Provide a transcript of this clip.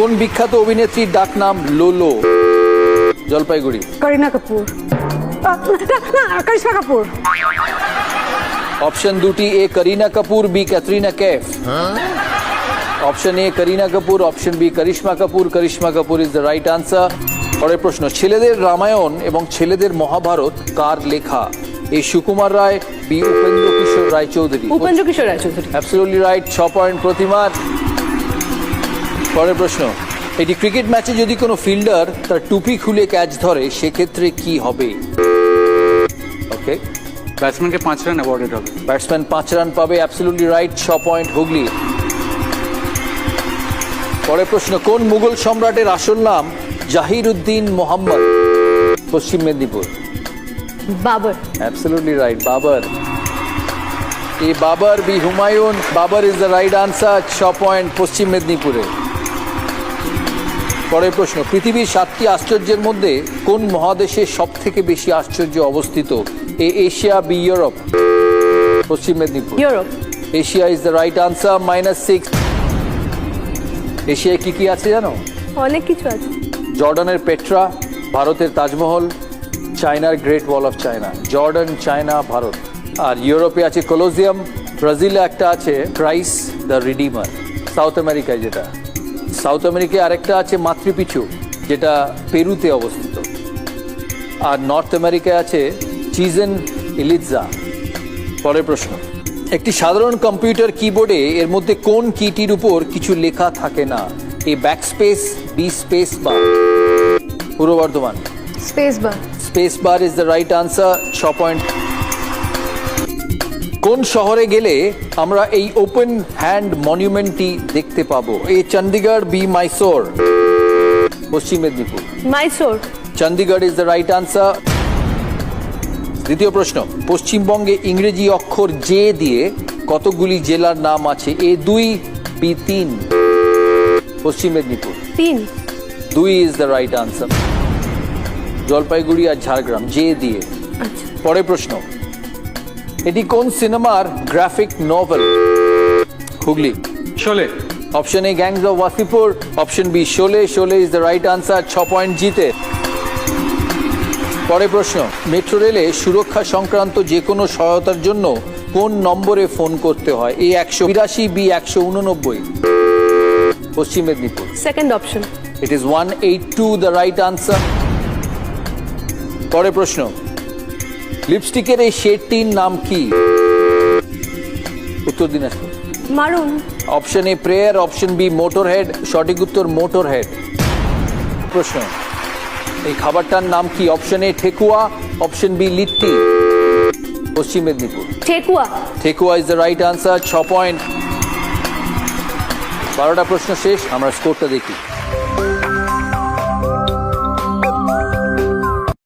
কোন বিখ্যাত অভিনেত্রীর ডাক নাম লোলো? জলপাইগুড়ি। করিনা কাপুর। করিশ্মা কাপুর। অপশন দুটি A Kareena Kapoor B Katrina Kaif option A Kareena Kapoor option B Karisma Kapoor Karisma Kapoor is the right answer. পরের প্রশ্ন ছেলেদের রামায়ণ এবং ছেলেদের মহাভারত কার লেখা? A Sukumar Ray B Upendra Kishore Ray Chowdhury Upendra Kishore Raychaudhuri. Absolutely right ছ point প্রতিমার। পরের প্রশ্ন এটি ক্রিকেট ম্যাচে যদি কোনো ফিল্ডার তার টুপি খুলে ক্যাচ ধরে সেক্ষেত্রে কি হবে? ওকে ব্যাটসম্যানকে পাঁচ রান অ্যাওয়ার্ডেড হবে। ব্যাটসম্যান পাঁচ রান পাবে অ্যাবসলিউটলি রাইট ছ পয়েন্ট হুগলি। পরের প্রশ্ন কোন মুঘল সম্রাটের আসল নাম জাহির উদ্দিন মোহাম্মদ? পশ্চিম Medinipur. Babar. Absolutely right, Babar. A Babar B Humayun Babar is the right answer ছ পয়েন্ট পশ্চিম মেদিনীপুরে। পরের প্রশ্ন পৃথিবীর সাতটি আশ্চর্যের মধ্যে কোন মহাদেশে সব থেকে বেশি আশ্চর্য অবস্থিত? A Asia B Europe. Paschim Medinipur. Europe. Asia is the right answer minus six এশিয়ায় কি কি আছে জানো? অনেক কিছু আছে। জর্ডানের পেট্রা ভারতের তাজমহল চায়নার great wall of China. Jordan China Bharat. আর ইউরোপে আছে কলোজিয়াম ব্রাজিলে একটা আছে ক্রাইস দ্য রিডিমার। সাউথ আমেরিকায় যেটা। সাউথ আমেরিকায় আরেকটা আছে মাতৃপিছু যেটা পেরুতে অবস্থিত। আর নর্থ আমেরিকায় আছে চিজেন ইলিৎজা। পরের প্রশ্ন একটি সাধারণ কম্পিউটার কিবোর্ডে এর মধ্যে কোন কিটির উপর কিছু লেখা থাকে না? A backspace B space bar. Purba Bardhaman. Space bar. Space bar is the right answer ছ পয়েন্ট কোন শহরে গেলে আমরা এই ওপেন হ্যান্ড মনিউমেন্টটি দেখতে পাবো? এ Chandigarh B Mysore Paschim Medinipur. Mysore. Chandigarh is the right answer দ্বিতীয় প্রশ্ন পশ্চিমবঙ্গে ইংরেজি অক্ষর জে দিয়ে কতগুলি জেলার নাম আছে? এ দুই বি তিন পশ্চিম মেদিনীপুর। তিন। দুই is the right answer Jalpaiguri R Jhargram J দিয়ে। আচ্ছা। পরের প্রশ্ন এটি কোন সিনেমার graphic novel? Hooghly. Sholay. Option A gangs of Wasseypur. Option B Sholay. Sholay is the right answer ছ পয়েন্ট জিতে। পরে প্রশ্ন মেট্রো রেলে সুরক্ষা সংক্রান্ত যে কোনো সহায়তার জন্য কোন নম্বরে ফোন করতে হয়? এ একশো বিরাশি বি একশো উননব্বই। Paschim Medinipur. Second option it is one eight two the right answer পরে প্রশ্ন লিপস্টিকের এই শেডটির নাম কি? উত্তর দিনাজপুর। মারুন। Option A prayer option B motor head সঠিক উত্তর মোটর হেড প্রশ্ন এই খাবারটার নাম কি? Option A thekua. Option B litti. Paschim Medinipur. Thekua. Thekua is the right answer ছ পয়েন্ট বারোটা প্রশ্ন শেষ আমরা স্কোরটা দেখি।